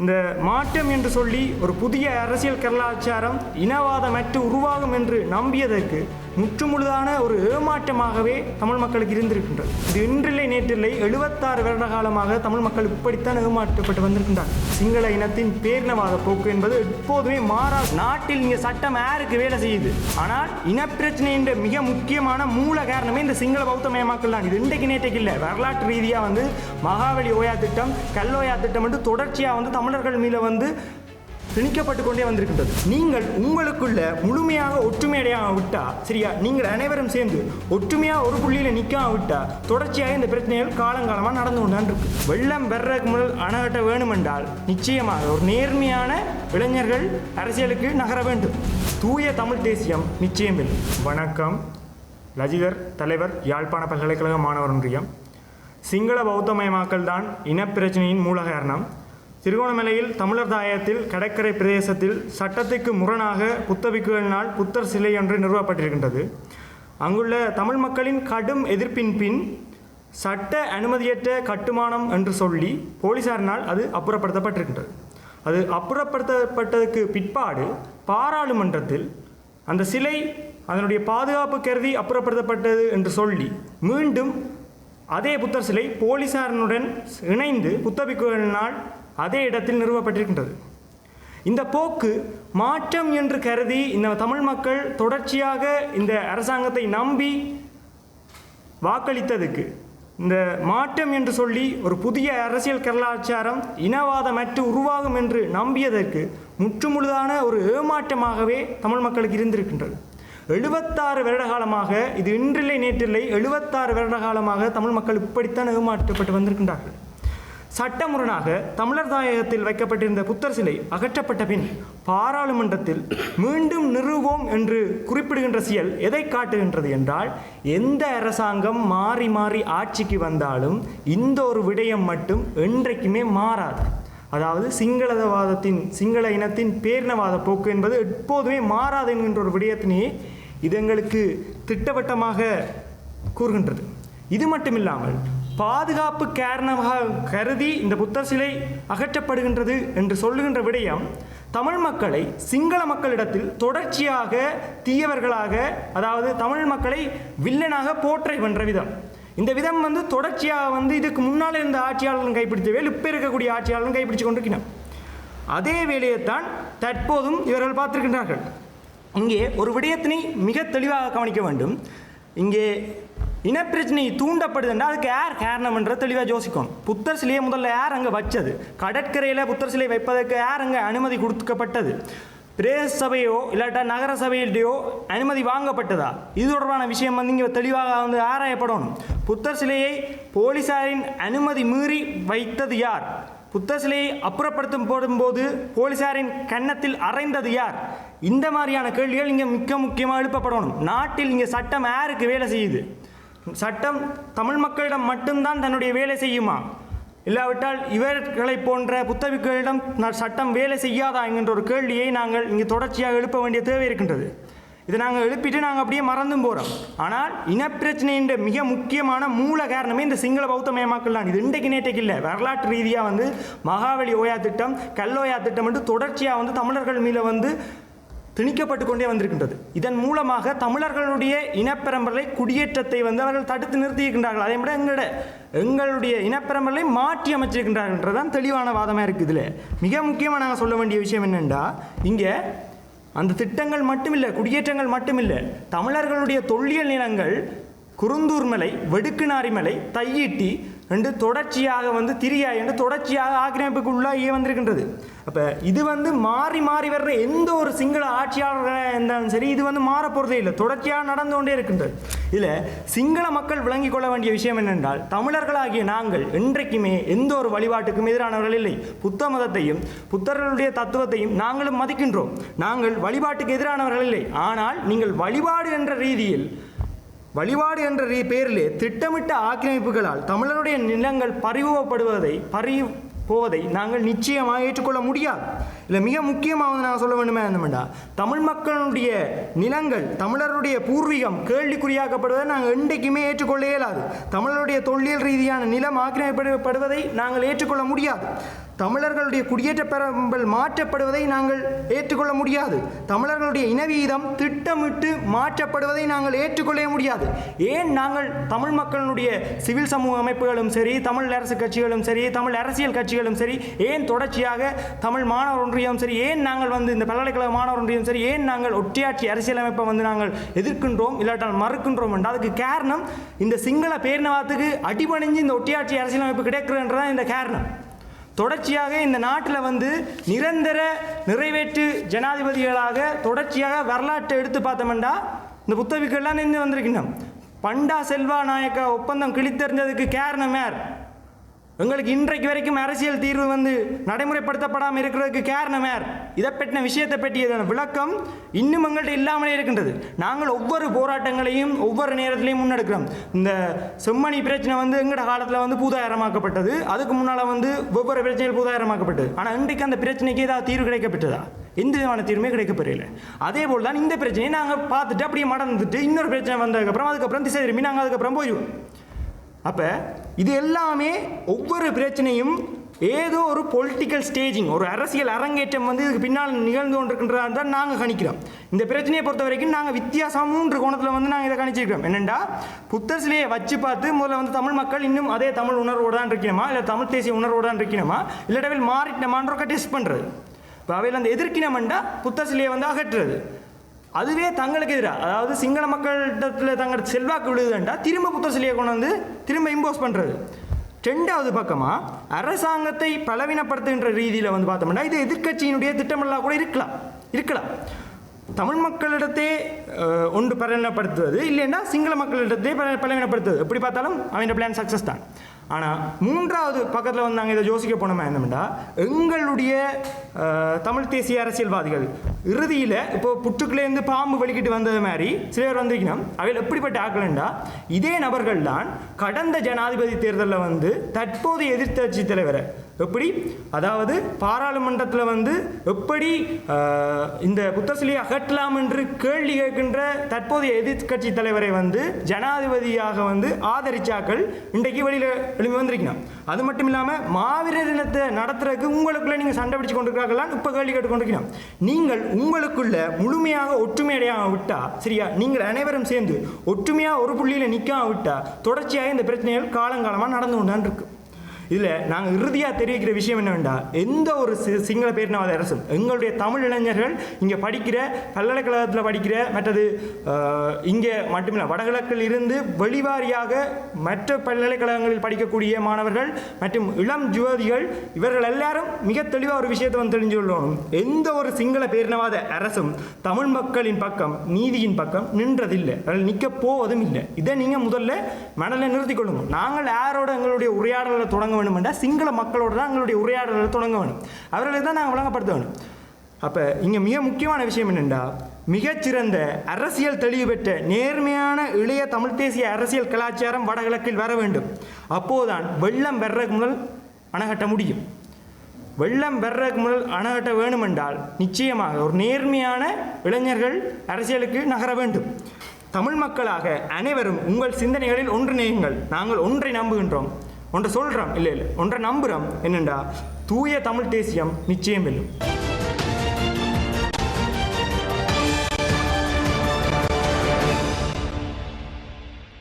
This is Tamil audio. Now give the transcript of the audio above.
இந்த மாற்றம் என்று சொல்லி ஒரு புதிய அரசியல் கலாச்சாரம் இனவாதமற்று உருவாகும் என்று நம்பியதற்கு முற்றுமுழுதான ஒரு ஏமாற்றமாகவே தமிழ் மக்களுக்கு இருந்திருக்கின்றது. இது இன்றில்லை நேற்றில்லை எழுபத்தாறு வருட காலமாக தமிழ் மக்கள் இப்படித்தான் ஏமாற்றப்பட்டு வந்திருக்கின்றார். சிங்கள இனத்தின் பேரினவாத போக்கு என்பது எப்போதுமே மாறா நாட்டில் இங்கே சட்டம் யாருக்கு வேலை செய்யுது? ஆனால் இனப்பிரச்சனை என்ற மிக முக்கியமான மூல காரணமே இந்த சிங்கள பௌத்த மயமாக்கல் தான். இது இன்றைக்கு நேற்றைக்கு இல்லை. வரலாற்று ரீதியாக வந்து மகாவலி ஓயா திட்டம் கல்லோயா திட்டம் என்று தொடர்ச்சியாக வந்து தமிழர்கள் மீது வந்து திணிக்கப்பட்டு கொண்டே வந்திருக்கின்றது. நீங்கள் உங்களுக்குள்ள முழுமையாக ஒற்றுமையடையாம விட்டா சரியா? நீங்கள் அனைவரும் சேர்ந்து ஒற்றுமையாக ஒரு புள்ளியில் நிற்காம விட்டா தொடர்ச்சியாக இந்த பிரச்சனைகள் காலங்காலமாக நடந்து கொண்டான் இருக்கு. வெள்ளம் வெறக்கு முதல் அணகட்ட வேணுமென்றால் நிச்சயமாக ஒரு நேர்மையான இளைஞர்கள் அரசியலுக்கு நகர வேண்டும். தூய தமிழ் தேசியம் நிச்சயம் இல்லை. வணக்கம். லஜிதர் தலைவர் யாழ்ப்பாண பல்கலைக்கழக மாணவர் ஒன்றியம். சிங்கள பௌத்தமயமாக்கல் தான் இனப்பிரச்சனையின் மூல காரணம் திருகோணமலையில் தமிழர் தாயத்தில் கடற்கரை பிரதேசத்தில் சட்டத்துக்கு முரணாக புத்தபிக்குகளினால் புத்தர் சிலை ஒன்று நிறுவப்பட்டிருக்கின்றது. அங்குள்ள தமிழ் மக்களின் கடும் எதிர்ப்பின் பின் சட்ட அனுமதியற்ற கட்டுமானம் என்று சொல்லி போலீசாரினால் அது அப்புறப்படுத்தப்பட்டிருக்கின்றது. அது அப்புறப்படுத்தப்பட்டதுக்கு பிற்பாடு பாராளுமன்றத்தில் அந்த சிலை அதனுடைய பாதுகாப்பு கருதி அப்புறப்படுத்தப்பட்டது என்று சொல்லி மீண்டும் அதே புத்தர் சிலை போலீசாரனுடன் இணைந்து புத்தபிக்குகளினால் அதே இடத்தில் நிறுவப்பட்டிருக்கின்றது. இந்த போக்கு மாற்றம் என்று கருதி இந்த தமிழ் மக்கள் தொடர்ச்சியாக இந்த அரசாங்கத்தை நம்பி வாக்களித்ததுக்கு இந்த மாற்றம் என்று சொல்லி ஒரு புதிய அரசியல் கலாச்சாரம் இனவாதமற்று உருவாகும் என்று நம்பியதற்கு முற்றுமுழுதான ஒரு ஏமாற்றமாகவே தமிழ் மக்களுக்கு இருந்திருக்கின்றது. எழுபத்தாறு வருட காலமாக இது இன்றில்லை நேற்றில்லை எழுபத்தாறு வருட காலமாக தமிழ் மக்கள் இப்படித்தான் ஏமாற்றப்பட்டு வந்திருக்கின்றார்கள். சட்டமுரணாக தமிழர் தாயகத்தில் வைக்கப்பட்டிருந்த புத்தர் சிலை அகற்றப்பட்ட பின் பாராளுமன்றத்தில் மீண்டும் நிறுவோம் என்று குறிப்பிடுகின்ற செயல் எதை காட்டுகின்றது என்றால் எந்த அரசாங்கம் மாறி மாறி ஆட்சிக்கு வந்தாலும் இந்த ஒரு விடயம் மட்டும் என்றைக்குமே மாறாது. அதாவது சிங்களவாதத்தின் சிங்கள இனத்தின் பேரினவாத போக்கு என்பது எப்போதுமே மாறாது என்கின்ற ஒரு விடயத்தினையே இது எங்களுக்கு திட்டவட்டமாக கூறுகின்றது. இது மட்டுமில்லாமல் பாதுகாப்பு காரணமாக கருதி இந்த புத்தர் சிலை அகற்றப்படுகின்றது என்று சொல்லுகின்ற விடயம் தமிழ் மக்களை சிங்கள மக்களிடத்தில் தொடர்ச்சியாக தீயவர்களாக அதாவது தமிழ் மக்களை வில்லனாக போற்றை வென்ற விதம். இந்த விதம் வந்து தொடர்ச்சியாக வந்து இதுக்கு முன்னால் இருந்த ஆட்சியாளர்களும் கைப்பிடித்த வேல் இப்போ இருக்கக்கூடிய ஆட்சியாளர்களும் கைப்பிடிச்சு கொண்டிருக்கிறான் அதே வேலையைத்தான் தற்போதும் இவர்கள் பார்த்திருக்கின்றார்கள். இங்கே ஒரு விடயத்தினை மிக தெளிவாக கவனிக்க வேண்டும். இங்கே இனப்பிரச்சனை தூண்டப்படுதுன்னா அதுக்கு யார் காரணம்ன்ற தெளிவாக யோசிக்கணும். புத்தர் சிலையை முதல்ல யார் அங்கே வச்சது? கடற்கரையில் புத்தர் சிலை வைப்பதற்கு யார் அங்கே அனுமதி கொடுக்கப்பட்டது? பிரேச சபையோ இல்லாட்டா நகர சபையிலையோ அனுமதி வாங்கப்பட்டதா? இது தொடர்பான விஷயம் வந்து இங்கே தெளிவாக வந்து ஆராயப்படணும். புத்தர் சிலையை போலீசாரின் அனுமதி மீறி வைத்தது யார்? புத்தர் சிலையை அப்புறப்படுத்தும் போடும்போது போலீசாரின் கன்னத்தில் அறைந்தது யார்? இந்த மாதிரியான கேள்விகள் இங்கே மிக முக்கியமாக எழுப்பப்படணும். நாட்டில் இங்கே சட்டம் யாருக்கு வேலை செய்யுது? சட்டம் தமிழ் மக்களிடம் மட்டும்தான் தன்னுடைய வேலை செய்யுமா? இல்லாவிட்டால் இவர்களை போன்ற புத்தவிகளிடம் ந- சட்டம் வேலை செய்யாதா என்கின்ற ஒரு கேள்வியை நாங்கள் இங்கே தொடர்ச்சியாக எழுப்ப வேண்டிய தேவை இருக்கின்றது. இதை நாங்கள் எழுப்பிட்டு நாங்கள் அப்படியே மறந்தும் போகிறோம் ஆனால் இனப்பிரச்சனையின் மிக முக்கியமான மூல காரணமே இந்த சிங்கள பௌத்த மயமாக்கல் தான். இது இன்றைக்கு நேற்றைக்கு இல்லை. வரலாற்று ரீதியாக வந்து மகாவலி ஓயா திட்டம் கல்லோயா திட்டம் என்று தொடர்ச்சியாக வந்து தமிழர்கள் மீது வந்து திணிக்கப்பட்டு கொண்டே வந்திருக்கின்றது. இதன் மூலமாக தமிழர்களுடைய இனப்பெரம்பலை குடியேற்றத்தை வந்து அவர்கள் தடுத்து நிறுத்தியிருக்கின்றார்கள். அதே விட எங்களோட எங்களுடைய இனப்பெரம்பலை மாற்றி அமைச்சிருக்கின்றார்கள்ன்றதான் தெளிவான வாதமாக இருக்குது இதில். மிக முக்கியமாக நாங்கள் சொல்ல வேண்டிய விஷயம் என்னென்னா இங்கே அந்த திட்டங்கள் மட்டுமில்லை குடியேற்றங்கள் மட்டுமில்லை தமிழர்களுடைய தொல்லியல் நிலங்கள் குருந்தூர் மலை வெடுக்குநாரி தையீட்டி என்று தொடர்ச்சியாக வந்து திரியா என்று தொடர்ச்சியாக ஆக்கிரமிப்புக்கு உள்ளாகியே வந்திருக்கின்றது. அப்போ இது வந்து மாறி மாறி வர்ற எந்த ஒரு சிங்கள ஆட்சியாளராக இருந்தாலும் சரி இது வந்து மாறப்போகிறதே இல்லை. தொடர்ச்சியாக நடந்து கொண்டே இருக்கின்றது. இதில் சிங்கள மக்கள் விளங்கிக் கொள்ள வேண்டிய விஷயம் என்னென்றால் தமிழர்களாகிய நாங்கள் என்றைக்குமே எந்த ஒரு வழிபாட்டுக்கும் எதிரானவர்கள் இல்லை. புத்த மதத்தையும் புத்தர்களுடைய தத்துவத்தையும் நாங்களும் மதிக்கின்றோம். நாங்கள் வழிபாட்டுக்கு எதிரானவர்கள் இல்லை. ஆனால் நீங்கள் வழிபாடு என்ற ரீதியில் வழிபாடு என்ற ரீ- பேரிலே திட்டமிட்ட ஆக்கிரமிப்புகளால் தமிழருடைய நிலங்கள் பறிவுபடுவதை பறி போவதை நாங்கள் நிச்சயமாக ஏற்றுக்கொள்ள முடியாது. இல்லை மிக முக்கியமாக வந்து நான் சொல்ல வேண்டுமே என்னமெண்டா தமிழ் மக்களுடைய நிலங்கள் தமிழருடைய பூர்வீகம் கேள்விக்குறியாக்கப்படுவதை நாங்கள் என்றைக்குமே ஏற்றுக்கொள்ள இயலாது. தமிழருடைய தொல்லியல் ரீதியான நிலம் ஆக்கிரமிப்படுவதை நாங்கள் ஏற்றுக்கொள்ள முடியாது. தமிழர்களுடைய குடியேற்ற பெரம்பல் மாற்றப்படுவதை நாங்கள் ஏற்றுக்கொள்ள முடியாது. தமிழர்களுடைய இனவீதம் திட்டமிட்டு மாற்றப்படுவதை நாங்கள் ஏற்றுக்கொள்ள முடியாது. ஏன் நாங்கள் தமிழ் மக்களுடைய சிவில் சமூக அமைப்புகளும் சரி தமிழ் அரசு கட்சிகளும் சரி தமிழ் அரசியல் கட்சிகளும் சரி ஏன் தொடர்ச்சியாக தமிழ் மாணவர் ஒன்றியம் சரி ஏன் நாங்கள் வந்து இந்த பல்கலைக்கழக மாணவர் ஒன்றியம் சரி ஏன் நாங்கள் ஒற்றையாட்சி அரசியலமைப்பை வந்து நாங்கள் எதிர்க்கின்றோம் இல்லாட்டால் மறுக்கின்றோம் என்றால் அதுக்கு காரணம் இந்த சிங்கள பேரினவாத்துக்கு அடிபணிஞ்சு இந்த ஒட்டியாட்சி அரசியலமைப்பு கிடைக்கிறன்றதான் இந்த காரணம். தொடர்ச்சியாக இந்த நாட்டில் வந்து நிரந்தர நிறைவேற்று ஜனாதிபதிகளாக தொடர்ச்சியாக வரலாற்றை எடுத்து பார்த்தோம்னா இந்த புத்தகங்கள்லாம் நின்று வந்திருக்கின்றோம். பண்டா செல்வா நாயக்கா ஒப்பந்தம் கிழித்தெறிஞ்சதுக்கு காரணம் யார்? எங்களுக்கு இன்றைக்கு வரைக்கும் அரசியல் தீர்வு வந்து நடைமுறைப்படுத்தப்படாமல் இருக்கிறதுக்கு காரணம் யார்? இதை பற்றின விஷயத்தை பற்றியதான விளக்கம் இன்னும் எங்கள்கிட்ட இல்லாமலே இருக்கின்றது. நாங்கள் ஒவ்வொரு போராட்டங்களையும் ஒவ்வொரு நேரத்திலையும் முன்னெடுக்கிறோம். இந்த செம்மணி பிரச்சனை வந்து எங்களோட காலத்தில் வந்து பூதாயிரமாக்கப்பட்டது அதுக்கு முன்னால் வந்து ஒவ்வொரு பிரச்சனைகள் பூதாயிரமாக்கப்பட்டது ஆனால் இன்றைக்கு அந்த பிரச்சனைக்கு ஏதாவது தீர்வு கிடைக்கப்பட்டதா? எந்த விதமான தீர்வுமே கிடைக்கப்பெறல அதே போல் தான் இந்த பிரச்சனையை நாங்கள் பார்த்துட்டு அப்படியே மடந்துட்டு இன்னொரு பிரச்சனை வந்ததுக்கப்புறம் அதுக்கப்புறம் திசை திரும்பி நாங்கள் அதுக்கப்புறம் போயிடுவோம். அப்போ இது எல்லாமே ஒவ்வொரு பிரச்சனையும் ஏதோ ஒரு பொலிட்டிக்கல் ஸ்டேஜிங் ஒரு அரசியல் அரங்கேற்றம் வந்து இதுக்கு பின்னால் நிகழ்ந்து கொண்டிருக்கின்றதா தான் நாங்கள் கணிக்கிறோம். இந்த பிரச்சனையை பொறுத்த வரைக்கும் நாங்கள் வித்தியாசம் மூன்று கோணத்தில் வந்து நாங்கள் இதை கணிச்சிருக்கிறோம். என்னென்னா புத்தர் சிலையை வச்சு பார்த்து முதல்ல வந்து தமிழ் மக்கள் இன்னும் அதே தமிழ் உணர்வோடு தான் இருக்கணுமா? இல்லை தமிழ் தேசிய உணர்வோடு தான் இருக்கணுமா? இல்லாட்டவில் மாறிட்டமான்றக்க டெஸ்ட் பண்ணுறது இப்போ அவையில் அந்த எதிர்க்கினமெண்டா புத்தர் சிலையை வந்து அகற்றுறது. அதுவே தங்களுக்கு எதிராக. அதாவது சிங்கள மக்களிடத்தில் தங்கள் செல்வாக்கு விழுதுண்டா திரும்ப புத்த சிலையை கொண்டு வந்து திரும்ப இம்போஸ் பண்ணுறது ரெண்டாவது பக்கமாக அரசாங்கத்தை பலவீனப்படுத்துகின்ற ரீதியில் வந்து பார்த்தோம்னா இது எதிர்க்கட்சியினுடைய திட்டமெல்லாம் கூட இருக்கலாம். இருக்கலாம். தமிழ் மக்களிடத்தே ஒன்று பலவீனப்படுத்துவது இல்லைன்னா சிங்கள மக்களிடத்தே பல பலவீனப்படுத்துவது. எப்படி பார்த்தாலும் அவன் பிளான் சக்ஸஸ் தான். ஆனால் மூன்றாவது பக்கத்தில் வந்து நாங்கள் இதை யோசிக்க போனோமே என்னமெண்டா எங்களுடைய தமிழ் தேசிய அரசியல்வாதிகள் இறுதியில் இப்போ புற்றுக்குள்ளேருந்து பாம்பு வெளிக்கிட்டு வந்தது மாதிரி சிலர் வந்திருக்கணும். அவையில் எப்படிப்பட்ட ஆக்கலண்டா இதே நபர்கள் தான் கடந்த ஜனாதிபதி தேர்தலில் வந்து தற்போது எதிர்த்தட்சி தலைவரை எப்படி? அதாவது பாராளுமன்றத்தில் வந்து எப்படி இந்த புத்தசிலையை அகற்றலாம் என்று கேள்வி கேட்கின்ற தற்போதைய எதிர்கட்சி தலைவரை வந்து ஜனாதிபதியாக வந்து ஆதரிச்சாக்கள் இன்றைக்கு வெளியில் எழுப்பி வந்திருக்கணும் அது மட்டும் இல்லாமல் மாவீரர் தினத்தை நடத்துறதுக்கு உங்களுக்குள்ள நீங்கள் சண்டை பிடிச்சு கொண்டிருக்கிறார்களாம் இப்போ கேள்வி கேட்டு நீங்கள் உங்களுக்குள்ள முழுமையாக ஒற்றுமையடையாம விட்டா சரியா? நீங்கள் அனைவரும் சேர்ந்து ஒற்றுமையாக ஒரு புள்ளியில் நிற்காம விட்டா தொடர்ச்சியாக இந்த பிரச்சனைகள் காலங்காலமாக நடந்து கொண்டான் இருக்குது இதில் நாங்கள் இறுதியாக தெரிவிக்கிற விஷயம் என்னவென்றா எந்த ஒரு சி- சிங்கள பேரினவாத அரசும் எங்களுடைய தமிழ் இளைஞர்கள் இங்கே படிக்கிற பல்கலைக்கழகத்தில் படிக்கிற மற்றது இங்கே மட்டுமில்லை வடகிழக்கில் இருந்து வெளிவாரியாக மற்ற பல்கலைக்கழகங்களில் படிக்கக்கூடிய மாணவர்கள் மற்றும் இளம் ஜுவதிகள் இவர்கள் எல்லாரும் மிக தெளிவாக ஒரு விஷயத்தை வந்து தெரிஞ்சு கொள்ளணும். எந்த ஒரு சிங்கள பேரினவாத அரசும் தமிழ் மக்களின் பக்கம் நீதியின் பக்கம் நின்றதில்லை. அதில் நிற்க போவதும் இல்லை. இதை நீங்கள் முதல்ல மனதில் நிறுத்திக் கொள்ளுங்க நாங்கள் யாரோட எங்களுடைய உரையாடலை தொடங்க வேணுமெண்டா சிங்கள மக்களோட தான் எங்களுடைய உரையாடலை தொடங்க வேணும். அவர்களை தான் நாங்கள் விளங்கப்படுத்த வேணும். அப்போ இங்கே மிக முக்கியமான விஷயம் என்னென்னா மிகச்சிறந்த அரசியல் தெளிவு பெற்ற நேர்மையான இளைய தமிழ் தேசிய அரசியல் கலாச்சாரம் வடகிழக்கில் வர வேண்டும். அப்போதுதான் வெள்ளம் வர்றதுக்கு முதல் அணைகட்ட முடியும். வெள்ளம் வர்றதுக்கு முதல் அணகட்ட வேணுமென்றால் நிச்சயமாக ஒரு நேர்மையான இளைஞர்கள் அரசியலுக்கு நகர வேண்டும். தமிழ் மக்களாக அனைவரும் உங்கள் சிந்தனைகளில் ஒன்றிணையுங்கள். நாங்கள் ஒன்றை நம்புகின்றோம். ஒன்றை சொல்கிறோம் இல்லை இல்லை. ஒன்றை நம்புகிறோம் என்னெண்டா? தூய தமிழ் தேசியம் நிச்சயம் வெல்லும்